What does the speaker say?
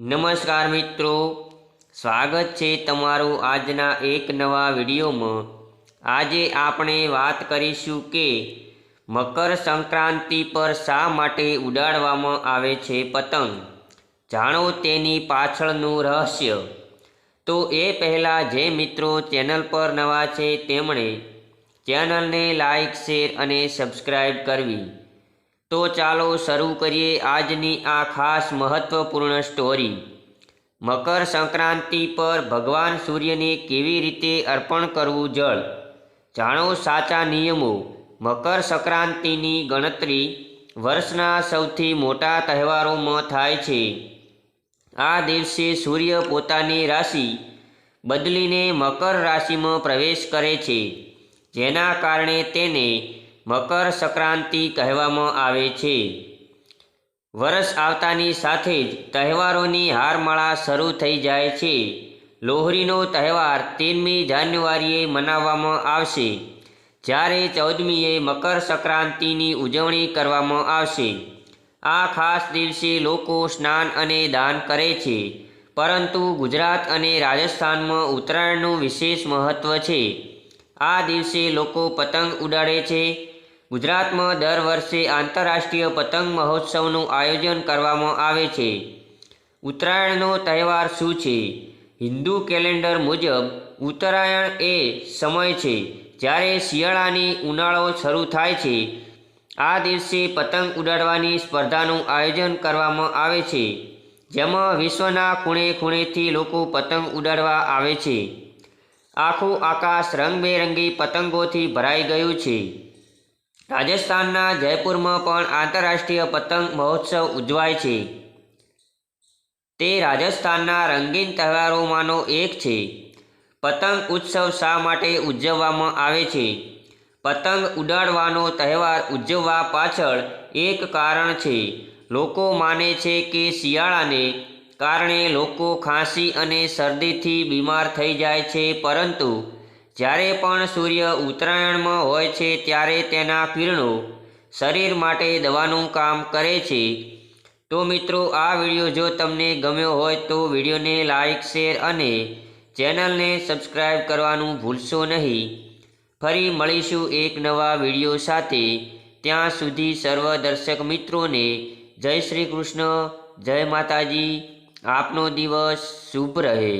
નમસ્કાર મિત્રો. સ્વાગત છે તમારું આજના એક નવા વિડીયોમાં. આજે આપણે વાત કરીશું કે મકર સંક્રાંતિ પર શા માટે ઉડાડવામાં આવે છે પતંગ? જાણો તેની પાછળનું રહસ્ય. તો એ પહેલાં જે મિત્રો ચેનલ પર નવા છે તેમણે ચેનલને લાઈક, શેર અને સબસ્ક્રાઈબ કરવી. તો ચાલો શરૂ કરીએ આજની આ ખાસ મહત્વપૂર્ણ સ્ટોરી મકર સંક્રાંતિ પર ભગવાન સૂર્યને કેવી રીતે અર્પણ કરવું જળ? જાણો સાચા નિયમો. મકર સંક્રાંતિની ગણતરી વર્ષના સૌથી મોટા તહેવારોમાં થાય છે. આ દિવસે સૂર્ય પોતાની રાશિ બદલીને મકર રાશિમાં પ્રવેશ કરે છે. જેના કારણે તેને મકર સંક્રાંતિ કહેવામાં આવે છે. વરસ આવતાની સાથે જ તહેવારોની હારમાળા શરૂ થઈ જાય છે. લોહરીનો તહેવાર તેરમી જાન્યુઆરીએ મનાવવામાં આવશે. જ્યારે ચૌદમીએ મકર સંક્રાંતિની ઉજવણી કરવામાં આવશે. આ ખાસ દિવસે લોકો સ્નાન અને દાન કરે છે. પરંતુ ગુજરાત અને રાજસ્થાનમાં ઉત્તરાયણનું વિશેષ મહત્ત્વ છે. આ દિવસે લોકો પતંગ ઉડાડે છે ગુજરાતમાં દર વર્ષે આંતરરાષ્ટ્રીય પતંગ મહોત્સવનું આયોજન કરવામાં આવે છે. ઉત્તરાયણનો તહેવાર શું છે? હિન્દુ કેલેન્ડર મુજબ ઉત્તરાયણ એ સમય છે જ્યારે શિયાળાની ઉનાળો શરૂ થાય છે. આ દિવસે પતંગ ઉડાડવાની સ્પર્ધાનું આયોજન કરવામાં આવે છે, જેમાં વિશ્વના ખૂણે ખૂણેથી લોકો પતંગ ઉડાડવા આવે છે. આખું આકાશ રંગબેરંગી પતંગોથી ભરાઈ ગયું છે. રાજસ્થાનના જયપુરમાં પણ આંતરરાષ્ટ્રીય પતંગ મહોત્સવ ઉજવાય છે. તે રાજસ્થાનના રંગીન તહેવારોમાંનો એક છે. પતંગ ઉત્સવ શા માટે ઉજવવામાં આવે છે? પતંગ ઉડાડવાનો તહેવાર ઉજવવા પાછળ એક કારણ છે. લોકો માને છે કે શિયાળાને કારણે લોકો ખાંસી અને શરદીથી બીમાર થઈ જાય છે, પરંતુ જ્યારે પણ સૂર્ય ઉત્તરાયણમાં હોય છે ત્યારે તેના કિરણો શરીર માટે દવાનું કામ કરે છે. તો મિત્રો, આ વીડિયો જો તમને ગમ્યો હોય તો વિડીયોને લાઇક શેર અને ચેનલને સબસ્ક્રાઈબ કરવાનું ભૂલશો નહીં. ફરી મળીશું એક નવા વીડિયો સાથે. ત્યાં સુધી સર્વ દર્શક મિત્રોને જય શ્રી કૃષ્ણ, જય માતાજી. આપનો દિવસ શુભ રહે.